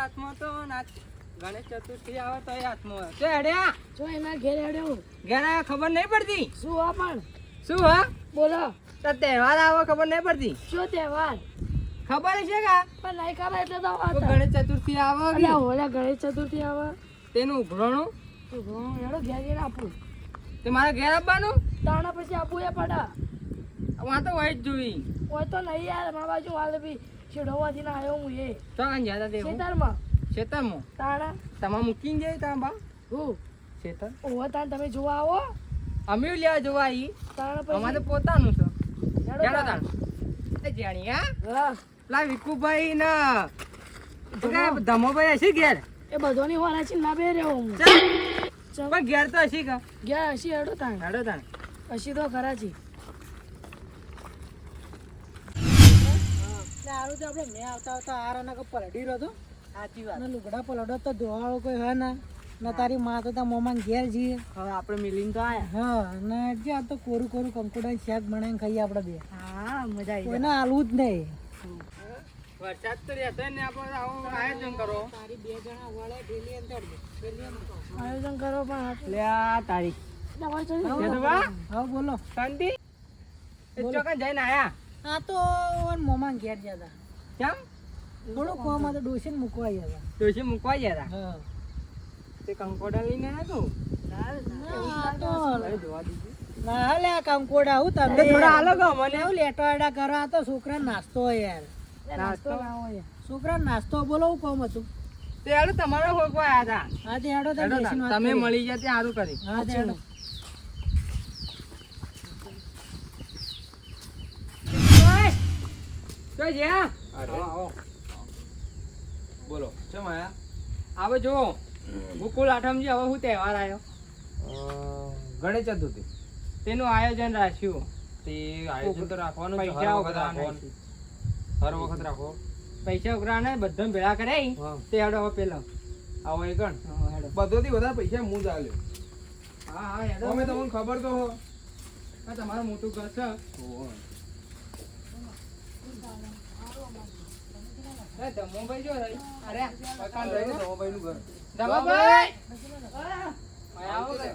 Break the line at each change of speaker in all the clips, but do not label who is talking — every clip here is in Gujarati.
હાથમાં તો ગણેશ ચતુર્થી આવે તો એ હાથમાં. હોય. હેડ્યા.
જો એના ઘેર હેડ્યો
ઘેર ખબર નહીં પડતી?
શું હા પણ?
શું હા?
બોલો.
તો તહેવાર આવે ખબર નહીં પડતી?
શું તહેવાર?
ખબર છે કા?
પણ નહીં કરે એટલે તો
તો ગણેશ ચતુર્થી આવે
ગણેશ ચતુર્થી આવે.
તેનું ઉઘરણું?
તો ઘણું હેડો ઘેર આપું.
તે મારા ઘેર આપવાનું?
તાણા પછી આપું એ પડે.
વાં તો હોય જ જોઈ.
હોય તો નહીં યાર મારા બાજુ વાલ બી છેડોવાથી ના આવ્યો હું એ.
તો કાંઈ જ્યાં તા તેવું
ખેતરમાં
ખેતરમાં
તાણા
તમારે મૂકીને જાય તા બા?
હું.
ખેતર
તમે જોવા આવો.
અમે લ્યા જોવા આવી
તાણા
અમારે તો પોતાનું છે.
તાણ.
એ હા? વિકુભાઈ ને ધમોભાઈ હશે ઘેર?
એ બધોની હોરા છે ના બે રહ્યો હું.
પણ ઘેર તો હશે કા?
ગયા હશી હેડો તાણ.
હેડો તાણ.
હશી તો ખરા છે
સારું તો આપણે. મેં આવતા આવતા આરાના કે પલડી રહ્યો હતો.
સાચી વાત.
લુગડા પલડો તો ધોવાળો કોઈ હોય ના ને તારી માં તો તાર મોમાં ઘેર જઈએ
હવે આપણે મિલિંગ તો આયા.
હા અને જે આ તો કોરું કોરું કંકુડા શાક બનાવીને ખાઈએ આપણે બે.
હા મજા આવી
કોઈને આલવું જ નહીં.
વરસાદ તો રહેતો ને આપણે આવું આયોજન કરો.
તારી બે જણા વળે ઢેલી અંતર
આયોજન કરો પણ
લે આ
હા બોલો.
શાંતિ. ચોકન જઈને આયા.
આ તો મોમાં ઘેર જતા.
કેમ?
થોડું કોમ તો ડોસીને મૂકવા ગયા
મૂકવા ગયા હતા? તે કંકોડા લઈને આવ્યા
તું? ના લે કંકોડા હું
તો
તમે
થોડા હાલો ગો મને.
એવું લેટવાડા કરો આ તો છોકરા નાસ્તો યાર.
નાસ્તો?
છોકરા નાસ્તો બોલો હું કોમ હતું
તે તમારા હોકવા આયા હતા.
હા તે હેડો
તમે મળી ગયા ત્યાં સારું કરી.
હા તે હેડો
તો આવો
બોલો ચમ આયા
હવે જો ગોકુલ આઠમજી હવે હું તહેવાર આવ્યો
ગણેશ ચતુર્થી
તેનું આયોજન રાખ્યું
તે આયોજન તો રાખવાનું છે,
પૈસા
હર વખત
ઉઘરાવાના
હર વખત રાખો
પૈસા ઉઘરાને બધા ભેળા કરાઈ
હા
તે હેડો હવે પેલો
આવો એ ગણ. બધોથી વધારે પૈસા હું જ આલ્યો
હા હા હેડો
અમે તમને ખબર તો હો
તમારું મોટું ઘર છે ધમોભાઈ જો રહી. અરે મકાન રહી ને.
ધમાભાઈનું ઘર.
ધમોભાઈ આવો કે.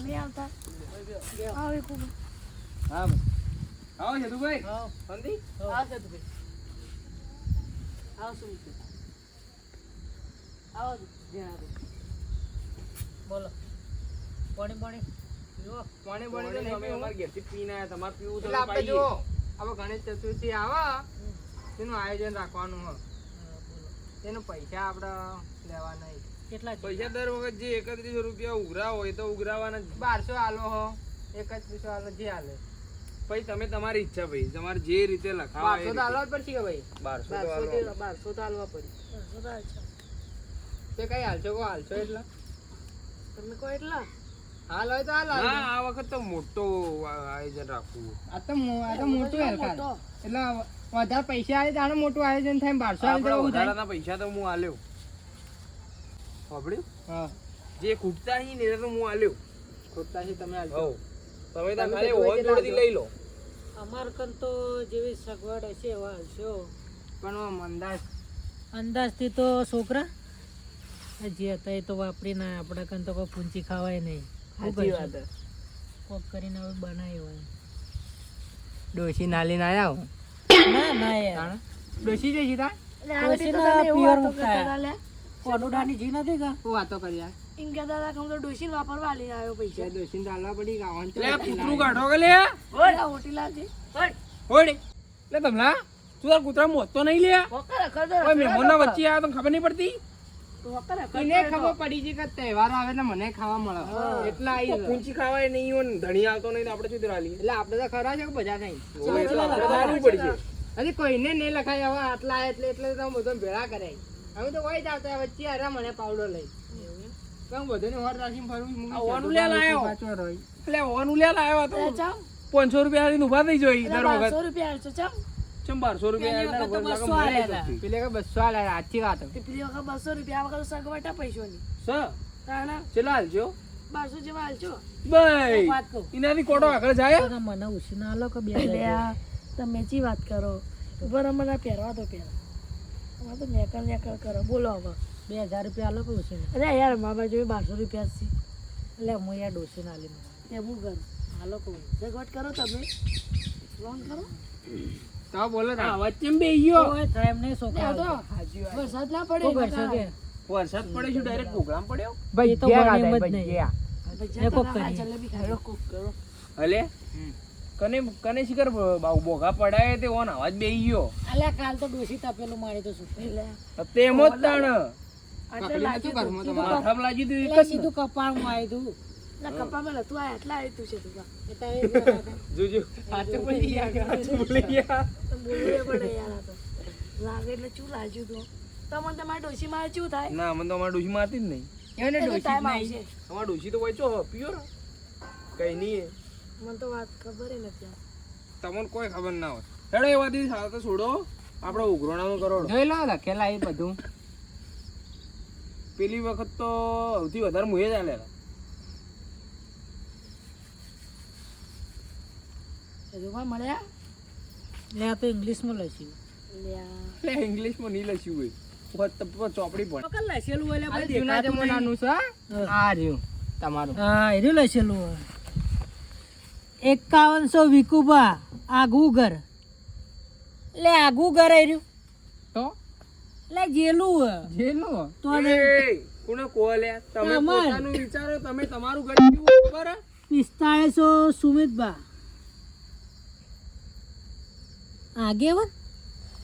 નહીં આવતા. આવે ખૂબ
હા આવો યદુભાઈ શાંતિ
આવશે તું ભાઈ આવશું આવો
બોલો. પાણી પાણી
પાણી પાણી તો
અમે
પીવું.
ઘેરથી પીને આયા તમારે પીવું તો
આપણે
પાઈએ.
હવે ગણેશ ચતુર્થી આવે. તેનું આયોજન રાખવાનું હોય. તેનું પૈસા આપણે લેવા નહીં
કેટલા
પૈસા દર વખત જે એકત્રીસો રૂપિયા ઉઘરા હોય તો ઉઘરાવાના
બારસો આલો હો. એકત્રીસો આલો જે આલે.
ભાઈ તમે તમારી ઈચ્છા ભાઈ. તમારે જે રીતે લખાવા
બારસો તો આલવા જ પડશે કે ભાઈ?
બારસો તો
બારસો
આલવા.
તો આલવા
પડશે.
તે કઈ હાલશો કો? હાલશો એટલે?
તમે કહો એટલા?
હાલ હોય તો હાલ હાલ.
ના આ વખત તો મોટો આયોજન રાખવું.
આ તો આ તો મોટું હેરકાર એટલે વધારે પૈસા આવે તાણે મોટું આયોજન થાય બારસો આવે તો
વધારાના પૈસા તો હું આલ્યો. સાંભળ્યું?
હા.
જે ખૂટતા હી ને તો હું આલ્યો.
ખૂટતા હી તમે
આલ્યો તમે તો ખાલી ઓવર જોડેથી લઈ લો.
અમાર કન તો જેવી સગવડ હશે એવા હશો
પણ અંદાજ.
અંદાજથી તો છોકરા જે હતા એ તો વાપરીને આપણા કન તો કોઈ પૂંચી ખાવાય નહીં.
સાચી વાત
કોક કરીને હવે બનાવી હોય.
ડોશી નાલીને આયા હું?
ના ના યાર
ડોસી જઈ સીધા?
એટલે તો
ડોશીના
તમે એવું
pure
વાતો કરતા
મુખાયા.
હતા લે.
કોડુડાની જી નથી કા
વાતો કર્યા
એમ કહેતા હતા કે તો ડોસી વાપરવા લઈને આવ્યો પૈસા.
ડોસી ડોશીને પડી ગાવાનું
લે કૂતરું કાઢો કે લે?
ઓલા હોટીલાથી.
ઓડી લે તમલા તું તાર કૂતરા મોતો નહીં લે?
રખડ દો,
મહેમાનના વચ્ચે આયા તને ખબર નહીં પડતી?
એને ખબર પડી છે કે તહેવાર આવે એટલે મને ખાવા મળે. એટલા આવી
પૂંચી ખાવાય નહીં હોય ધણી આવતો નહીં આપણે શું ધરાલીએ
એટલે આપણે તો ખરા છે કે બધા નહીં
ઓય, એટલે આપણે તો હાલવું પડશે
હજી કોઈને નહીં લખાય હવે આટલા એટલે એટલે તો બધો ભેળા કરાય. અમે તો કોઈ જ આવતા વચ્ચે અરે મને પાવડો લઈ. હું બધાને હોર રાખીને ફરું
ઓનું લે લાયો. એટલે ઓનું લે તો પાંચસો રૂપિયા ઊભા ઊભા થઈ જોઈ. દર વખત.
બારસો રૂપિયા ચાલ.
ચમ બારસો રૂપિયા આલ્યા,
વખત
વખત
બસો આલ્યા.
પેલે કે બસો સાચી વાત
પેલી વખત બસો રૂપિયા વખત સગવટા પૈસોની.
સ?
તાણા?
ચેલા હાલજો
બારસો જેવા હાલજો
આગળ જાય?
મને ઉછીના આલો કે બે
તમે ચી વાત કરો. ઉપર મને પહેરવા તો પહેરા તો નેકળ નેકળ કરો. બોલો હવે.
બે હજાર રૂપિયા આલો કે ઉછીના?
અરે યાર મા બાજુ બારસો રૂપિયા છે.
એટલે હું યાર ડોસી ના આલી મને
એવું કરું.
હાલો કહું
સગવડ કરો તમે. લોન કરો.
તો બોલો
ના વચ્ચે બે ગયો.
ઓય થાય એમ નહીં છોકરા
તો. વરસાદ ના પડે
વરસાદ પડે શું ડાયરેક્ટ પ્રોગ્રામ પડ્યો?
ભાઈ
તો એમ જ નહીં. કોક
કરી. કોક કરો.
અલે કને કને શિકર બ- બોઘા પડાય તે ઓન અવાજ બે ગયો.
અલે કાલ તો ડોસી તપેલું મારી તો શું?
એટલે
તેમ જ તાણ.
આટલા
લાગી જ ને.
સીધું આવી
લાગે એટલે શું લાગ્યું તું. તમને તમારી ડોશી મારે શું થાય?
ના મને તો અમારા ડોશી મારતી જ નહીં.
એને નહીં.
તો વચ્ચો કઈ નહીં
મને તો વાત ખબર નથી.
તમને કોઈ ખબર ના હોય. હેડો એ વાત સાથે છોડો. આપણે ઉઘરોણાનું કરોડો.
જોઈ લો લખેલા એ બધું.
પેલી વખત તો સૌથી વધારે મુએ જ આલેલા
હજુ મળ્યા
લે આ તો ઇંગ્લિશમાં લખ્યું
લે
એટલે ઇંગ્લિશમાં નહીં લખ્યું હોય વાત તો પર ચોપડી પણ.
વકલ લખેલું હોય એટલે ભાઈ
જૂના જમાનાનું છે આ રહ્યું. તમારું.
હા એ રહ્યું લખેલું હોય. એકાવનસો વિકુબા આગવું ઘર. લે આગવું ઘર એ રહ્યું.
તો?
લે જેલું હોય. તો
કોને કહો લ્યા? તમે પોતાનું વિચારો તમે તમારું ઘર કેવું ખબર
પિસ્તાળીસો સુમિતબા. આગેવન?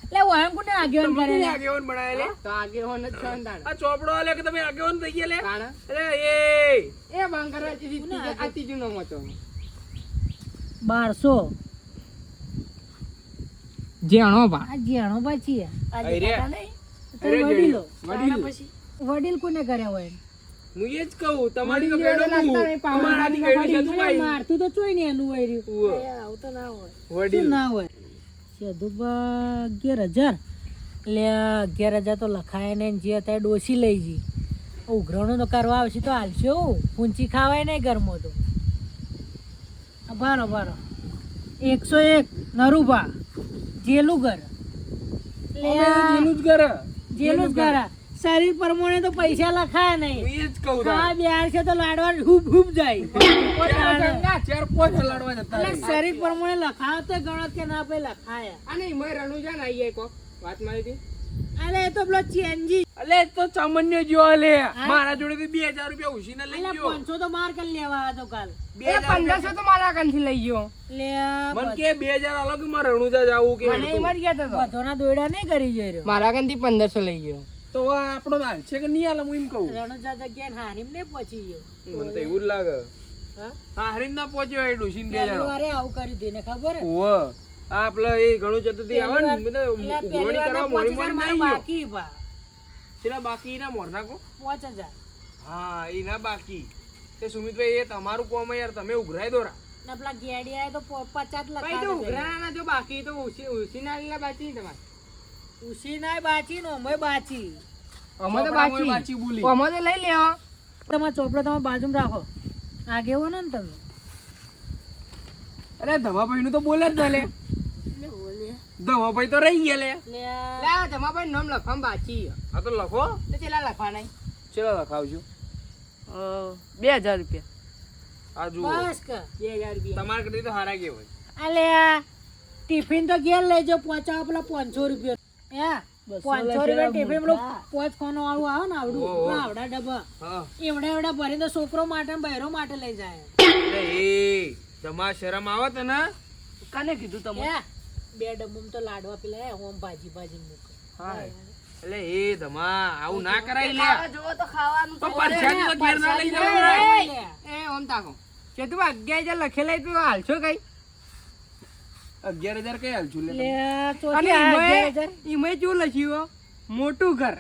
એટલે વાયમ કોને આગેવન કરે?
આગેવાન લે?
તો આગેવન જ છે તાણ.
આ ચોપડો આલે કે તમે આગેવન થઈ ગયા લે?
એટલે
અરે એ!
એ બંકર આ ત્રીજી- નો હતું.
બારસો.
જેણો બા
આ જેણો બા
છે
અરે.
વડીલો.
પછી.
વડીલ કોને કર્યા હોય?
હું એ જ કહું તમારી તો
જેવા
હું. તમારાથી
વાળા
ગયડો છે તું ભાઈ.
મારતું તો ચોય ને એનું હોય રહ્યું.
આવું તો ના હોય.
વડીલ.
ના હોય? સદુબા અગિયાર હજાર. એટલે અગિયાર હજાર તો લખાય ને જે અત્યારે ડોસી લઈ જઈ ઉઘરાણું તો કરવા આવશે તો હાલશે હું. પૂંચી ખાવાય નહીં ઘરમાં તો. ભારો બારો એકસો એક નરુભા. જેલું ઘર
જેનું જ ઘર
જેલું જ ઘર શરીર પ્રમાણે તો પૈસા લખાય નહીં.
એ જ કહું તારે.
બેહાર છે તો લાડવા હુબ હુબ જાય. શરીર પ્રમાણે લખાય તો ગણત કે ના ભાઈ લખાયા.
અને એમાંય રણુજા ને આઈ કો વાત મારી હતી?
અલે એ તો પેલો ચેન્જી.
અલે તો સામાન્ય જો લે મારા જોડે બે હજાર રૂપિયા ઉછીને લઈ
અલે
ગયો.
પાંચસો તો માર કરી લેવા આ તો કાલ.
બે
પંદરસો તો મારા કાનથી લઈ ગયો.
લે
મને કે બે હજાર અલગ મારે રણુજા જાવું કે
મને એમ કહેતો હતો.
બધોના દોડા નહીં કરી જઈ રહ્યો.
મારા કાનથી પંદરસો લઈ ગયો.
તો આપણો હાલ છે કે નહીં હાલ હું એમ કહું?
રણજા જગ્યાએ હારીમ ને પહોંચી ગયો.
મને તો એવું જ લાગે.
હા?
હા ના પહોંચ્યો એ ડોસીને બે હજાર
આવું કરી હતું ખબર? હે?
ઓવ આ પેલા એ ઘણું ચતુર્થી આવે ને મને
વારના
કરવા
મારા
નહીં ગયો
બાકી બા.
છેલ્લા બાકી? ના મોર નાખો.
પાંચ હજાર.
હા એના બાકી. તે સુમિતભાઈ એ તમારું કોમ યાર તમે ઉઘરાઈ દોરા
ને પેલા ગેડિયા તો પ- પચાસ
ભાઈ તો
લખા
જો બાકી તો ઉસી ના લીલા બાકી તમારે.
ઉસી નાય બાચી નો અમે બાચી.
અમે તો
ચોપડામાં બાચી. બોલી.
અમે તો લઈ લેવા
તમારો ચોપડો તમે બાજુમાં રાખો. આગેવો ને તમે?
અરે ધમાભાઈ નું તો બોલે જ ના લે. ધમાભાઈ તો રહી ગયા લે.
લે.
લે નામ લખવામાં બાકી
આ તો લખો.
તો ચેલા લખવાના
ચેલા લખાવજો.
બે હજાર રૂપિયા.
આ જુઓ.
બસ કે
બે હજાર રૂપિયા.
તમારા કરતી તો હારા કેવાય
અલે ટિફિન તો ઘેર લેજો પહોંચાવો પેલા પાંચસો રૂપિયા હે? પાંચસો રૂપિયા ટિફિન પેલું પોચ ખાનો વાળું આવે ને આવડું. આવડા ડબ્બા. એવડા એવડા ભરીને તો છોકરો માટે બહેરો માટે લઈ જાય.
એ તમાર શરમ આવે તને?
કને કીધું તમે?
બે ડબ્બામાં તો લાડવા પેલા ઓમ ભાજી ભાજી મૂકે.
હા. એટલે એ ધમા આવું ના કરાય લે
જોવો તો ખાવાનું
તો
તો
તો ઘેર ના લઈ જવાનું
એ,
એ ઓમ તાકો. કે તું અગિયાર હજાર લખેલા તું હાલશો કઈ?
અગિયાર હજાર કઈ હાલ છું
અને શું લખ્યું મોટું ઘર.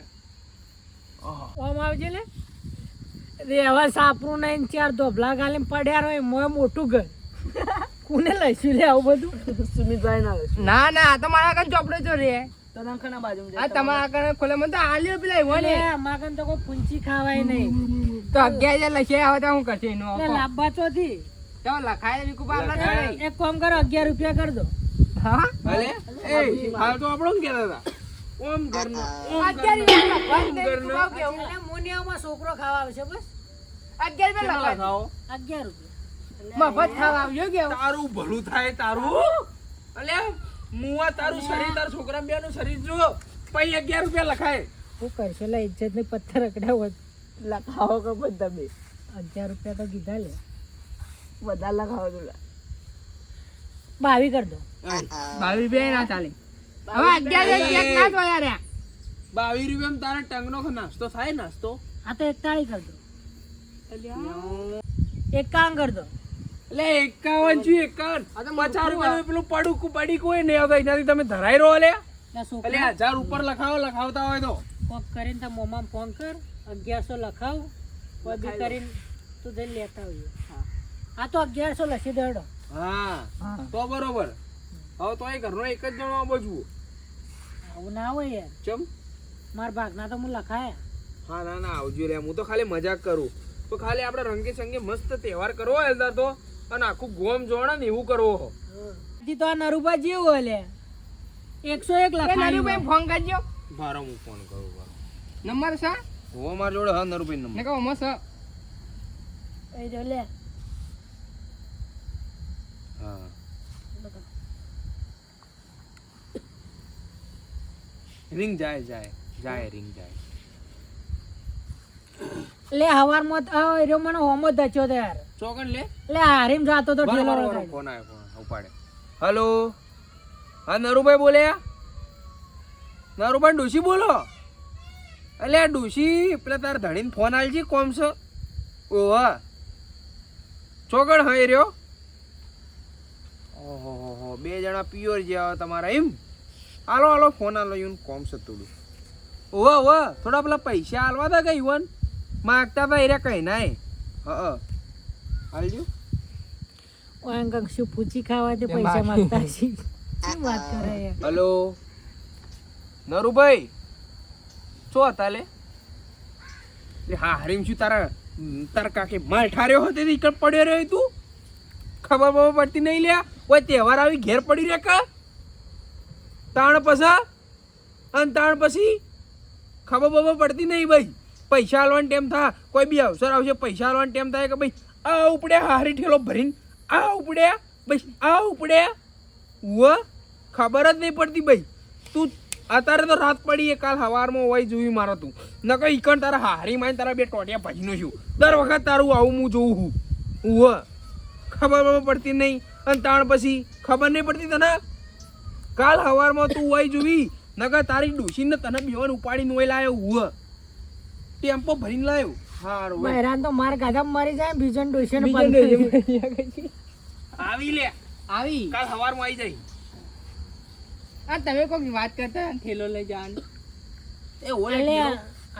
ઓમ આવજે લે. રેવા સાપરું નહીં ચાર ધોબલા ગાલે પડ્યા રહે મોય મોટું ઘર. કોને લઈશું લે આવું બધું?
સુમિતભાઈ ના
ના ના આ તો મારા કાન ચોપડે જો રે.
તો નાખના બાજુ
આ તમારા કાન ખોલે મને તો આલ્યો પેલા એવો ને.
અમારા કન તો કોઈ પૂંચી ખાવાય નહીં.
તો અગિયાર હજાર આવે તો હું કરશે એનું
ચોથી.
લખાય
લખાય.
એક કામ કરો અગિયાર રૂપિયા કરી દો.
હા?
ભલે. એ હાલ તો આપણો કેતા હતા. ઓમ ઘરનું ઓમ
અગિયાર
ઘરનું.
રૂપિયા લખવાનું નહીં,
ઘરનું.
વિકુ બાપ કેવું.
એટલે મોનિયામાં છોકરો ખાવા આવશે બસ.
અગિયાર રૂપિયા
લખાવો?
અગિયાર રૂપિયા.
મફત ખાવા આવજો કેવું
તારું ભલું થાય તારું. અલ્યા મુવા તારું શરીર તાર છોકરા બે નું શરીર જો પછી અગિયાર રૂપિયા લખાય.
શું કરશો? લે ઇજ્જત ને પથ્થર હોત
લખાવો કે બધા બે?
અગિયાર રૂપિયા તો કીધા લે.
બધા લગાવો તો
બાવી કર દો.
બાવી બે ના ચાલે. હવે અગિયાર એક ના જોયા રે
બાવી રૂપિયા તારા ટંગનો નાસ્તો થાય નાસ્તો?
હા તો એકતાળી કર દો. એકાવન કર દો.
એટલે એકાવન છું એકાવન.
તો
પચાસ રૂપિયા પેલું પડું પડી કોઈ નહીં આવતા એનાથી તમે ધરાઈ રહો લે
એટલે
હજાર ઉપર લખાવો લખાવતા હોય તો.
કોક કરીને તો મોમાં ફોન કર અગિયારસો લખાવ કોઈ કરીને તું જઈને લેતા આવીએ આ તો અગિયારસો લસી દેડો.
હા તો બરોબર. હવે તો એ ઘરનો એક જ જણો જુઓ.
આવું ના હોય યાર.
ચમ?
મારા ભાગના તો હું લખાયા.
હા ના ના આવજો રે. હું તો ખાલી મજાક કરું. તો ખાલી આપણે રંગે સંગે મસ્ત તહેવાર કરવો એલદાર તો અને આખું ગોમ જોણે ને એવું કરવો હો.
હજી તો આ નરુબા જેવું લે. એકસો એક
લખાય નરુભાઈ ફોન કરજો.
ભારો હું ફોન કરું
નંબર સા
હો મારા જોડે હા નરુભાઈ નંબર.
કહો મસ્ત
એ જો લે
હા રિંગ જાય જાય જાય રિંગ જાય.
લે હવારમાં આ એરો મને હોમો ધચ્યો તો યાર.
ચોકન લે?
લે હારીમ જાતો તો ઠેલો
ફોન આવ્યો ફોન ઉપાડે. હેલો? હા નરુભાઈ બોલે? નરુભાઈ ડોશી બોલો? આ ડોશી પેલા તાર ધણીને ફોન આલજી કોમ છે? ઓવા ચોકડ હા રહ્યો? ઓહો હો હો બે જણા પિયોર જેવા તમારા એમ? હાલો હાલો ફોન આલો યુન કોમ છે થોડું. ઓવા ઓવા થોડા પેલા પૈસા આલવા તા કઈ વન માગતા ભાઈ રે કઈ નાય. હ હાલજો
ઓય અંકલ શું પૂછી ખાવા દે પૈસા માંગતા છે? શું વાત કરે
હલો. નરુભાઈ શું હતા લે લે હા હરીમ શું તારા તારા કાકે માલ ઠાર્યો હતો તે પડ્યો રહ્યો તું? ખબર બબર પડતી નહીં લ્યા? કોઈ તહેવાર આવી ઘેર પડી રે કા? તાણ પસા? અને તાણ પછી ખબર બબર પડતી નહીં ભાઈ. પૈસા આલવાનો ટેમ થા. કોઈ બી અવસર આવશે, પૈસા આલવાનો ટેમ થાય કે ભાઈ, આ ઉપડે હારી ઠેલો ભરીને, આ ઉપડ્યા ભાઈ, આ ઉપડ્યા વ ખબર જ નહીં પડતી ભાઈ. તું અત્યારે તો રાત પડી એ કાલ સવારમાં હોય જોયું મારે તું. ન કઈ ઈકણ તારા હારી માં તારા બે ટોટિયા ભજીનો છું દર વખત તારું આવું હું જોઉં છું. ઉવ, ખબર પડતી નહીં. અને તાણ પછી ખબર નહીં પડતી તને? કાલ હવારમાં તું હોય જોઈ નકર તારી ડોશીને તને બેવન ઉપાડીને હોય લાયો હુવ ટેમ્પો ભરીને લાયો. હારું. હોય.
બહેરાન તો માર ગાધા મારી જાય બીજન ડોસે ને
બીજો ડોશી
આવી લે.
આવી?
કાલ સવારમાં આવી જાય.
આ તમે કોઈક વાત કરતા હતા થેલો લઈ જવાનું.
એ ઓલે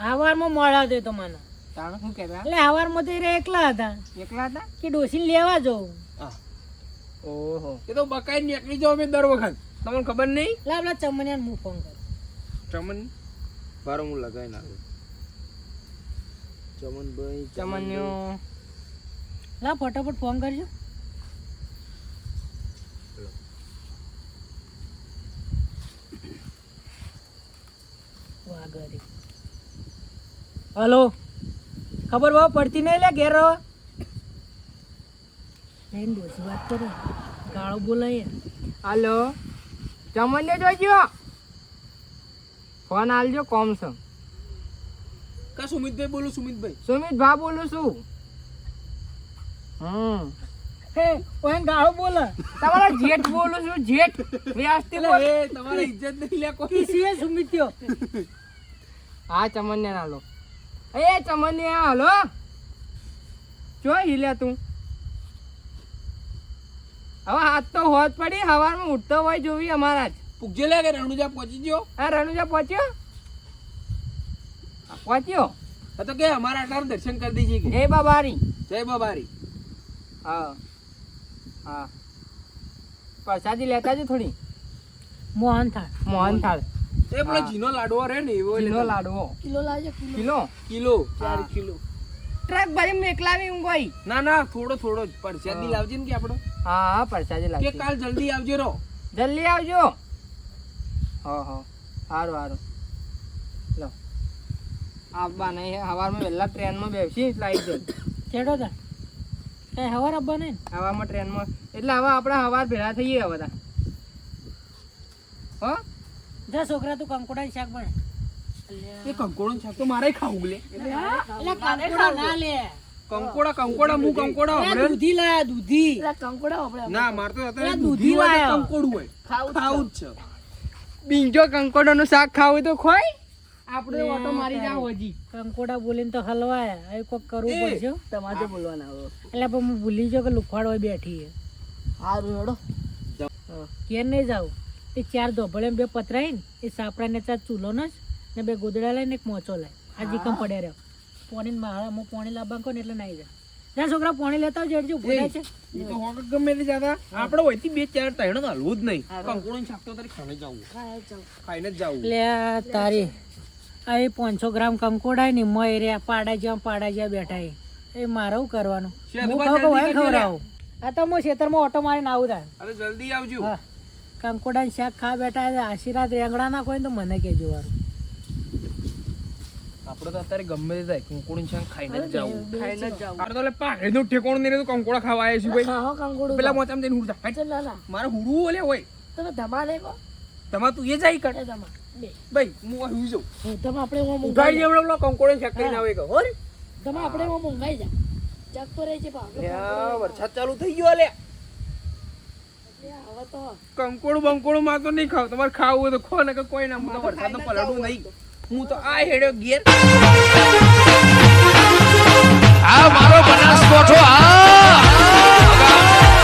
હવારમાં દે તો મને.
તાણ શું કહેતા?
એટલે હવારમાં તો એ એકલા હતા.
એકલા હતા?
કે ડોસી લેવા જવું
હા.
ઓહો.
એ તો બકાઈ નીકળી જાવ અમે દર વખત. તમને ખબર નહીં?
લા લા ચમનિયાને હું ફોન કરું.
ચમન? બારો હું લગાવી નાખું. ચમનભાઈ
ચમન્યો.
લા ફટાફટ ફોન કરજો. હલો? ખબર બહુ પડતી નહીં લે ઘેર રહો. બેન ડોસી વાત કરો. ગાળો બોલાય.
હાલો? ચમન્યો જોજો. ફોન આલજો કોમ છે.
કા સુમિતભાઈ બોલું સુમિતભાઈ.
સુમિત ભા બોલું છું. હમ.
હે ઓય ગાળો બોલે.
તમારા જેઠ બોલું છું જેઠ. વ્યવસ્થિત બોલ.
એ તમારે ઇજ્જત નહીં લે કોઈ.
સુમિત સુમિત્યો
હા ચમન્યા ના લો એ ચમન્યા હાલો. જો હિલ્યા તું. હવે હાથ તો હોત પડી હવારમાં ઉઠતો હોય જોવી અમારા જ.
પૂગજે લે કે રણુજા પહોંચી ગયો?
હા રણુજા પહોંચ્યો? હા, પહોંચ્યો.
તો કે અમારા અટાર દર્શન કરી દેજે કે?
જય બાબારી.
જય બાબારી.
હા હા. પ્રસાદી લેતા જ થોડી.
મોહન થાળ.
મોહન થાળ.
એ પેલો જીનો લાડવો રે ને એવો જીનો
લાડવો.
Kilo kilo.
કિલો?
કિલો ચાર કિલો.
ટ્રક ભરી મેકલાવી હું ભાઈ
ના ના થોડો થોડો જ. પરસાદી લાવજે ને કે આપણો?
હા હા પરસાદી
કે કાલ જલ્દી આવજે રો
જલ્દી આવજો. હા હા. સારું સારું લો. આવવા નહીં સવારમાં વહેલા ટ્રેનમાં બેસી એટલે આવી જાય
ચેડો તા? કઈ હવાર આવવા નહીં
હવામાં ટ્રેનમાં. એટલે હવે આપણે હવાર ભેળા થઈએ હવે હા હો?
જા છોકરા તું કંકોડા શાક બને
એ કંકોડો શાક તો મારે ખાવું લે.
એટલે કંકોડા ના લે.
કંકોડા કંકોડા મુ કંકોડા
અલા, દૂધી લાયા દૂધી.
એટલે કંકોડા આપણે.
ના માર તો અત્યારે દૂધી
લાયા
હોય કંકોડું હોય. ખાવું જ છે.
બીજો કંકોડોનું શાક ખાવું તો ખોય. આપણે ઓટો મારી જાવ હજી.
કંકોડા બોલીને તો હલવાયા. હવે કોક કરવું પડશે
તમારે બોલવાના આવો
એટલે પણ હું ભૂલી જાઉં કે લુખવાડ હોય બેઠી છે.
સારું હેડો.
કેમ નહીં જાવ એ ચાર ધોબળે બે પતરાઈ ને એ સાપડા ને ચાર ચૂલો ન જ ને બે ગોદડા લઈને એક મોચો લાય આ જીકમ પડ્યા રહ્યો. પોણી મારા હું પોણી લાવવા કહું ને એટલે નાઈ જાય. ત્યાં છોકરા પોણી લેતા હોય જેડજો ભૂલાય છે.
એ તો હોક ગમે તે જાતા આપણે હોયથી બે ચાર ત્રણ તો હલવું જ નહીં. કંકોડો શાક તો તારે ખાને જાવું ખાઈને જ જાવું.
લે તારી આ એ પાંચસો ગ્રામ કંકોડા ને મય રે પાડા જ્યાં પાડા જ્યાં બેઠા એ. એ મારે શું કરવાનું? હું
લે.
ખવડાવું. આ તો હું ખેતરમાં ઓટો મારીને આવું થાય.
અરે જલ્દી આવજો.
કંકોડા શાક ખા બેઠા આશીર્વાદ રેંગડા ના કોઈ તો મને કહેજો વારું.
આપણે તો અત્યારે ગમે તે થાય કંકોડો છે ખાઈને જ જાવું.
ખાઈને જ જાવું.
આપણે તો લે પાણીનું ઠેકોણ નહીં કંકોડા ખાવા આવ્યા છીએ ભાઈ.
હા કંકોડું
પેલા મોચામાં જઈને.
ચાલ ના ના.
મારે હુરવું ઓલે હોય.
તમે ધમા કહો
તમારે તું એ જાય કર.
એ ધમા.
ભાઈ હું આ હુઈ જાઉં.
તમે આપણે
હું
મુંગાઈ
જેવડો પેલો કંકોડો શાક કરીને આવે કે હો
તમે આપણે હું મંગાઈ જા. જગ પર રહી છે પણ આપણે
વરસાદ ચાલુ થઈ ગયો લે.
કંકોડા તો
કંકોડું બંકોડું માં તો નહીં ખાવ. તમારે ખાવું હોય તો ખો ને કે કોઈ ના હું તો વરસાદ પલડું નહીં. હું તો આ હેડ્યો ગેર આ મારો બનાસકોઠો આ